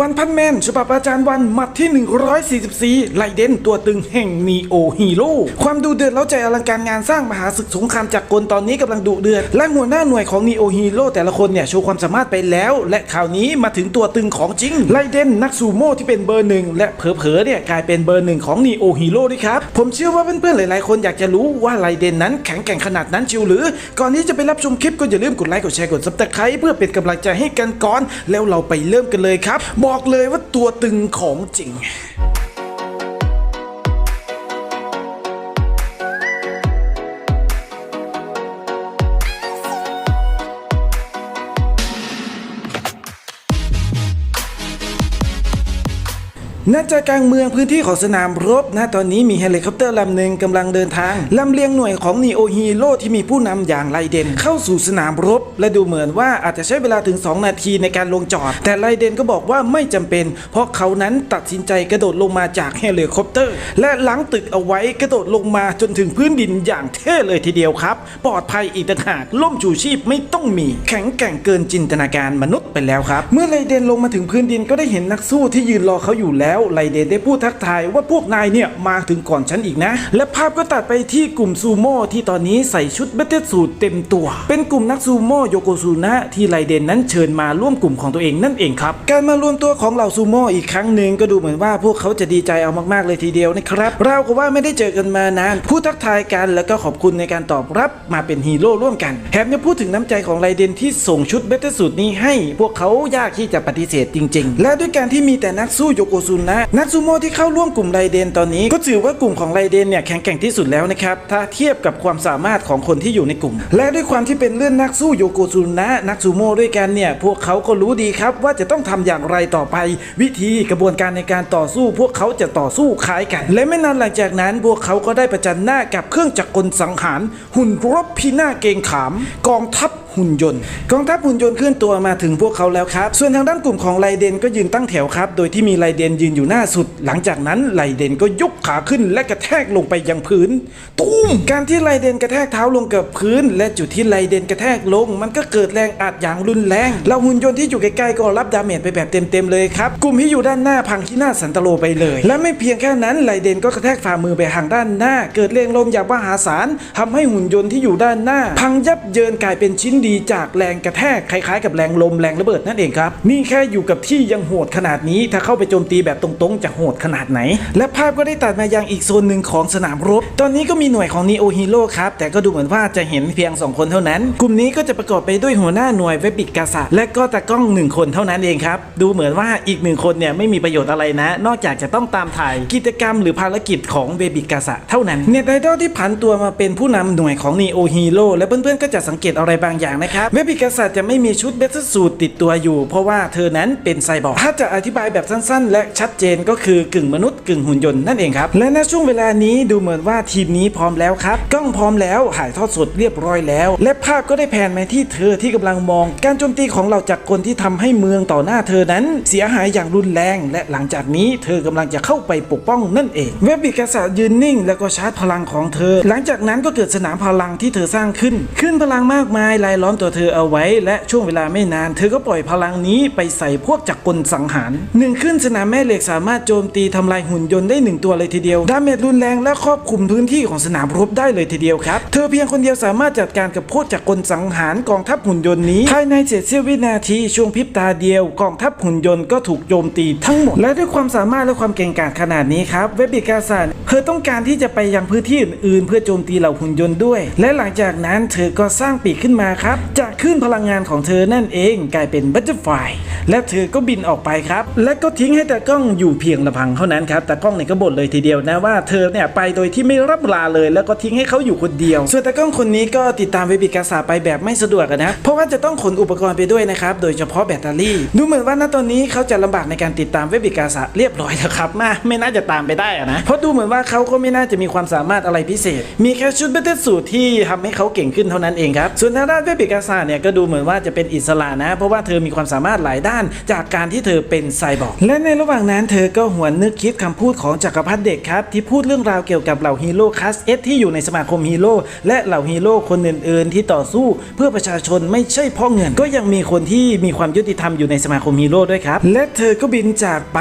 วันพันแมนฉบับอาจารย์วันหมัดที่ 144 ไลเดนตัวตึงแห่งนีโอฮีโร่ความดูเดือดเล้าใจอลังการงานสร้างมหาศึกสงครามจากกลตอนนี้กำลังดุเดือด และหัวหน้าหน่วยของนีโอฮีโร่แต่ละคนเนี่ย โชว์ความสามารถไปแล้ว และข่าวนี้มาถึงตัวตึงของจริง ไลเดนนักซูโม่ที่เป็นเบอร์หนึ่งและเผลอๆเนี่ยกลายเป็นเบอร์หนึ่งของนีโอฮีโร่ด้วยครับ ผมเชื่อว่าเพื่อนๆหลายๆ คนอยากจะรู้ว่าไลเดนนั้นแข็งแกร่งขนาดนั้นชิวหรือ ก่อนที่จะไปรับชมคลิปก็อย่าลืมกดไลค์กดแชร์กดซับสไครต์เพื่อเป็นกำลังใจให้กันก่อนแล้วเราไปเริ่มกันเลยครับบอกเลยว่าตัวตึงของจริง ณใจกลางเมืองพื้นที่ของสนามรบนะตอนนี้มีเฮลิคอปเตอร์ลำหนึ่งกำลังเดินทางลำเลียงหน่วยของนีโอฮีโร่ที่มีผู้นำอย่างไลเดนเข้าสู่สนามรบ และดูเหมือนว่าอาจจะใช้เวลาถึง 2 นาทีในการลงจอด แต่ไลเดนก็บอกว่าไม่จำเป็น เพราะเขานั้นตัดสินใจกระโดดลงมาจากเฮลิคอปเตอร์ และหลังตึกเอาไว้กระโดดลงมาจนถึงพื้นดินอย่างเท่เลยทีเดียวครับ ปลอดภัยอีกต่างหากล่มชูชีพไม่ต้องมี แข็งแกร่งเกินจินตนาการมนุษย์ไปแล้วครับ เมื่อไลเดนลงมาถึงพื้นดินก็ได้เห็นนักสู้ที่ยืนรอเขาอยู่แล้วแล้วไลเดนได้พูดทักทายว่าพวกนายเนี่ยมาถึงก่อนฉันอีกนะ และภาพก็ตัดไปที่กลุ่มซูโม่ที่ตอนนี้ใส่ชุดเบตเตสูทเต็มตัว เป็นกลุ่มนักซูโม่โยโกซูนะที่ไลเดนนั้นเชิญมาร่วมกลุ่มของตัวเองนั่นเองครับ การมารวมตัวของเหล่าซูโม่อีกครั้งหนึ่งก็ดูเหมือนว่าพวกเขาจะดีใจเอามากๆเลยทีเดียวนะครับเราก็ว่าไม่ได้เจอกันมานานพูดทักทายกันแล้วก็ขอบคุณในการตอบรับมาเป็นฮีโร่ร่วมกันแถมยังพูดถึงน้ำใจของไลเดนที่ส่งชุดเบตเตสูทนี้ให้ พวกเขายากที่จะปฏิเสธจริง ๆ และด้วยการที่มีแต่นักสู้โยโกซุนะ นักซูโม่ที่เข้าร่วมกลุ่มไลเดนตอนนี้ ก็ถือว่ากลุ่มของไลเดนเนี่ยแข็งแกร่งที่สุดแล้วนะครับถ้าเทียบกับความสามารถของคนที่อยู่ในกลุ่ม และด้วยความที่เป็นเรื่องนักสู้โยโกซุนะนักซูโม่ด้วยกันเนี่ยพวกเขาก็รู้ดีครับว่าจะต้องทำอย่างไรต่อไป วิธีกระบวนการในการต่อสู้ พวกเขาจะต่อสู้คล้ายกัน และไม่นานหลังจากนั้นพวกเขาก็ได้ประจันหน้ากับเครื่องจักรกลสังหาร หุ่นรบพินาเกงขาม กองทัพ หุ่นยนต์ กองทัพหุ่นยนต์เคลื่อนตัวมาถึงพวกเขาแล้วครับ ส่วนทางด้านกลุ่มของไลเดนก็ยืนตั้งแถวครับ โดยที่มีไลเดนยืนอยู่หน้าสุด หลังจากนั้นไลเดนก็ยกขาขึ้นและกระแทกลงไปยังพื้น ตุ้ม การที่ไลเดนกระแทกเท้าลงกับพื้น และจุดที่ไลเดนกระแทกลง มันก็เกิดแรงอัดอย่างรุนแรงเราหุ่นยนต์ที่อยู่ใกล้ๆก็รับดาเมจไปแบบเต็มๆเลยครับ กลุ่มที่อยู่ด้านหน้าพังที่หน้าสันตโลไปเลย และไม่เพียงแค่นั้นไลเดนก็กระแทกฝ่ามือไปทางด้านหน้า เกิดแรงลมอย่างมหาศาลทำให้หุ่นยนต์ที่อยู่ด้านหน้า พังยับเยินกลายเป็นชิ้นดีจากแรงกระแทกคล้ายๆ กับแรงลมแรงระเบิดนั่นเองครับ นี่แค่อยู่กับที่ยังโหดขนาดนี้ ถ้าเข้าไปโจมตีแบบตรงๆ จะโหดขนาดไหน และภาพก็ได้ตัดมายังอีกโซนหนึ่งของสนามรบ ตอนนี้ก็มีหน่วยของนีโอฮีโร่ครับ แต่ก็ดูเหมือนว่าจะเห็นเพียง 2 คนเท่านั้น กลุ่มนี้ก็จะประกอบไปด้วยหัวหน้าหน่วยเวบิกกาซะและก็ตากล้องหนึ่งคนเท่านั้นเองครับ ดูเหมือนว่าอีกหนึ่งคนเนี่ยไม่มีประโยชน์อะไรนะ นอกจากจะต้องตามถ่ายกิจกรรมหรือภารกิจของเวบิกกาซะเท่านั้นเน็ตไอดอลที่ผันตัวมาเป็นผู้นำหน่วยของนีโอฮีโร่และเพื่อนๆก็จะสังเกตอะไรบางอย่างนะครับเวบิกกาซะจะไม่มีชุดเบสสูตรติดตัวอยู่ เพราะว่าเธอนั้นเป็นไซบอร์กถ้าจะอธิบายแบบสั้นๆ และชัดเจนก็คือกึ่งมนุษย์กึ่งหุ่นยนต์นั่นเองครับและณช่วงเวลานี้ดูเหมือนว่าทีมนี้พร้อมแล้วครับกล้องพร้อมแล้วถ่ายทอดสดเรียบร้อยแล้ว และภาพก็ได้แผนมาที่เธอที่กำลังมอง การโจมตีของเหล่าจักรกลที่ทำให้เมืองต่อหน้าเธอนั้นเสียหายอย่างรุนแรง และหลังจากนี้เธอกำลังจะเข้าไปปกป้องนั่นเอง เว็บบิกษัตริย์ยืนนิ่ง แล้วก็ชาร์จพลังของเธอ หลังจากนั้นก็เกิดสนามพลังที่เธอสร้างขึ้น ขึ้นพลังมากมายรายล้อมตัวเธอเอาไว้ และช่วงเวลาไม่นาน เธอก็ปล่อยพลังนี้ไปใส่พวกจักรกลสังหารหนึ่งขึ้นสนามแม่เหล็กสามารถโจมตีทำลายหุ่นยนต์ได้หนึ่งตัวเลยทีเดียวดาเมจรุนแรงและครอบคลุมพื้นที่ของสนามรบได้เลยทีเดียวครับ เธอเพียงคนเดียวสามารถจัดการกับพวกจักรกลสังหารกองทัพหุ่นยนต์นี้ภายในเศษเสี้ยววินาทีช่วงพริบตาเดียวกองทัพหุ่นยนต์ก็ถูกโจมตีทั้งหมด และด้วยความสามารถและความเก่งกาจขนาดนี้ครับเวบบิกาซันเธอต้องการที่จะไปยังพื้นที่อื่นๆ เพื่อโจมตีเหล่าหุ่นยนต์ด้วย และหลังจากนั้นเธอก็สร้างปีกขึ้นมาครับจากคลื่นพลังงานของเธอนั่นเองกลายเป็นบัตเตอร์ไฟและเธอก็บินออกไปครับ และก็ทิ้งให้แต่กล้องอยู่เพียงลำพังเท่านั้นครับแต่กล้องเนี่ยก็บ่นเลยทีเดียวนะว่าเธอเนี่ยไปโดยที่ไม่รับลาเลย แล้วก็ทิ้งให้เขาอยู่คนเดียว ส่วนแต่กล้องคนนี้ก็ติดตามเวบิกาซาไปแบบไม่สะดวกนะเพราะว่าจะต้องขนอุปกรณ์ไปด้วยนะครับโดยเฉพาะแบตเตอรี่ ดูเหมือนว่าณตอนนี้เขาจะลำบากในการติดตามเวบิกาซาเรียบร้อยแล้วครับมาไม่น่าจะตามไปได้อะนะเพราะดูเหมือนว่าเขาก็ไม่น่าจะมีความสามารถอะไรพิเศษ มีแค่ชุดเบตเตอร์สูทที่ทำให้เขาเก่งขึ้นเท่านั้นเองครับส่วนทางด้านเวบิิกาซาเนี่ยก็ดูเหมือนว่าจะเป็นอิสระนะ เพราะว่าเธอมีความสามารถหลายด้านจากการที่เธอเป็นไซบอร์กและในระหว่างนั้นเธอก็หวนนึกคิดคำพูดของจักรพรรดิเด็กครับ ที่พูดเรื่องราวเกี่ยวกับเหล่าฮีโร่คลาสเอสที่อยู่ในสมาคมฮีโร่และเหล่าฮีโร่คนอื่น ๆ ที่ต่อสู้เพื่อประชาชนไม่ใช่เพ่อเงิน ก็ยังมีคนที่มีความยุติธรรมอยู่ในสมาคมฮีโร่ด้วยครับ และเธอก็บินจากไป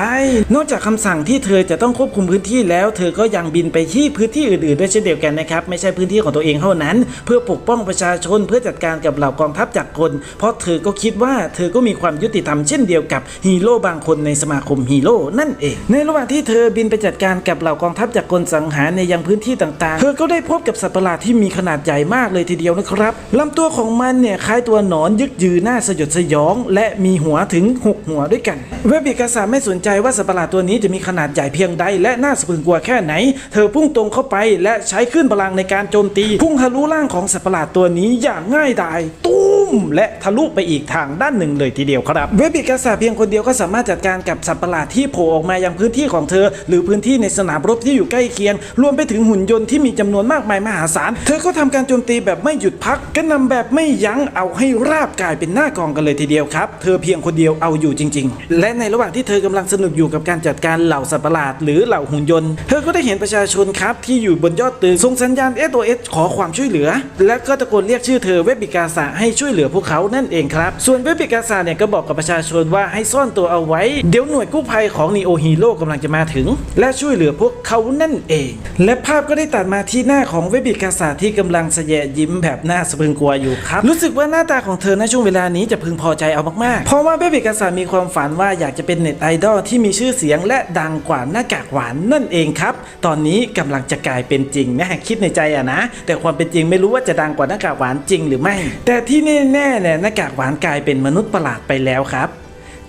นอกจากคำสั่งที่เธอจะต้องควบคุมพื้นที่แล้ว เธอก็ยังบินไปที่พื้นที่อื่น ๆ ด้วยเช่นเดียวกันนะครับไม่ใช่พื้นที่ของตัวเองเท่านั้น เพื่อปกป้องประชาชนเพื่อจัดการกับเหล่ากองทัพจากคนเพราะเธอก็คิดว่าเธอก็มีความยุติธรรมเช่นเดียวกับฮีโร่บางคนในสมาคมฮีโร่นั่นเอง ในระหว่างที่เธอบินไปจัดการกับเหล่ากองทัพจากคนสังหารในยังพื้นที่ต่างๆ เธอก็ได้พบกับสัตว์ประหลาดที่มีขนาดใหญ่มากเลยทีเดียวนะครับลำตัวของมันเนี่ยคล้ายตัวหนอนยึกยือหน้าสยดสยอง และมีหัวถึงหกหัวด้วยกัน เวบิกาซาไม่สนใจว่าสัตว์ประหลาดตัวนี้จะมีขนาดใหญ่เพียงใด และน่าสะพรึงกลัวแค่ไหน เธอพุ่งตรงเข้าไปและใช้ขึ้นพลังในการโจมตี พุ่งทะลุร่างของสัตว์ประหลาดตัวนี้อย่างง่ายดาย ai Tudo ตุ้มและทะลุไปอีกทางด้านหนึ่งเลยทีเดียวครับเวบิกาซาเพียงคนเดียวก็สามารถจัดการกับสัตว์ประหลาดที่โผล่ออกมายังพื้นที่ของเธอ หรือพื้นที่ในสนามรบที่อยู่ใกล้เคียง รวมไปถึงหุ่นยนต์ที่มีจำนวนมากมายมหาศาล เธอก็ทำการโจมตีแบบไม่หยุดพักกระหนำแบบไม่ยั้งเอาให้ราบกลายเป็นหน้ากองกันเลยทีเดียวครับ เธอเพียงคนเดียวเอาอยู่จริง ๆ และในระหว่างที่เธอกำลังสนุกอยู่กับการจัดการเหล่าสัตว์ประหลาด หรือเหล่าหุ่นยนต์ เธอก็ได้เห็นประชาชนครับที่อยู่บนยอดตึกส่งสัญญาณ SOS ขอความช่วยเหลือ และก็ตะโกนเรียกชื่อเธอเวบิกาซาให้ช่วยเหลือพวกเขานั่นเองครับ ส่วนเวบิกาซาเนี่ยก็บอกกับประชาชนว่าให้ซ่อนตัวเอาไว้ เดี๋ยวหน่วยกู้ภัยของนีโอฮีโร่กำลังจะมาถึง และช่วยเหลือพวกเขานั่นเอง และภาพก็ได้ตัดมาที่หน้าของเวบิกาซาที่กำลังแสยะยิ้มแบบน่าสะพรึงกลัวอยู่ครับ รู้สึกว่าหน้าตาของเธอในช่วงเวลานี้จะพึงพอใจเอามากๆ เพราะว่าเวบิกาซามีความฝันว่าอยากจะเป็นเน็ตไอดอลที่มีชื่อเสียงและดังกว่าหน้ากากหวานนั่นเองครับ ตอนนี้กำลังจะกลายเป็นจริงนะคิดในใจอะนะ แต่ความเป็นจริงไม่รู้ว่าจะดังกว่าหน้ากากหวานจริงหรือไม่ แต่ที่แน่ๆเนี่ยหน้ากากหวานกลายเป็นมนุษย์ประหลาดไปแล้วครับ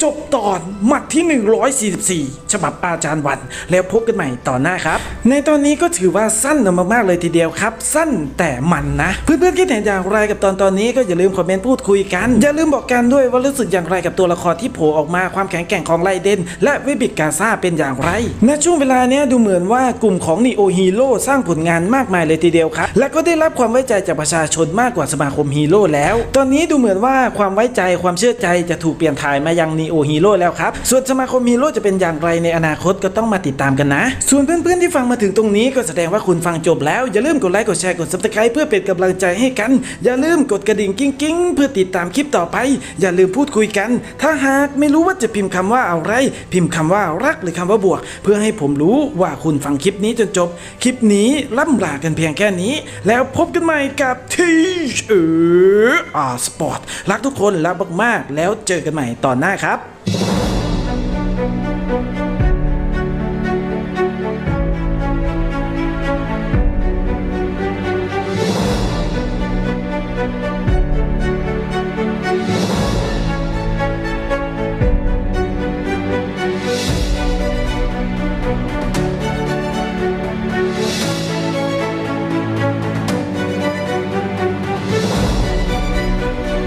จบตอนหมัดที่ 144 ฉบับอาจารย์วัน แล้วพบกันใหม่ตอนหน้าครับ ในตอนนี้ก็ถือว่าสั้นมากๆเลยทีเดียวครับ สั้นแต่มันนะ เพื่อนๆคิดเห็นอย่างไรกับตอนตอนนี้ก็อย่าลืมคอมเมนต์พูดคุยกัน อย่าลืมบอกกันด้วยว่ารู้สึกอย่างไรกับตัวละครที่โผล่ออกมาความแข็งแกร่งของไลเดนและเวบิกกาซาเป็นอย่างไรณช่วงเวลาเนี้ยดูเหมือนว่ากลุ่มของนีโอฮีโร่สร้างผลงานมากมายเลยทีเดียวครับ และก็ได้รับความไว้ใจจากประชาชนมากกว่าสมาคมฮีโร่แล้ว ตอนนี้ดูเหมือนว่าความไว้ใจความเชื่อใจจะถูกเปลี่ยนถ่ายมายังนีโอฮีโร่แล้วครับส่วนสมาคมฮีโร่จะเป็นอย่างไรในอนาคตก็ต้องมาติดตามกันนะ ส่วนเพื่อนๆที่ฟังมาถึงตรงนี้ก็แสดงว่าคุณฟังจบแล้ว อย่าลืมกดไลค์กดแชร์กด subscribe เพื่อเป็นกำลังใจให้กัน อย่าลืมกดกระดิ่งกิ้งๆ เพื่อติดตามคลิปต่อไป อย่าลืมพูดคุยกัน ถ้าหากไม่รู้ว่าจะพิมพ์คำว่าอะไร พิมพ์คำว่ารักหรือคำว่าบวก เพื่อให้ผมรู้ว่าคุณฟังคลิปนี้จนจบ คลิปนี้ล่ำลากันเพียงแค่นี้ แล้วพบกันใหม่กับทีเอออาสปอร์ตรักทุกคนรักมากๆแล้วเจอกันใหม่ตอนหน้าครับ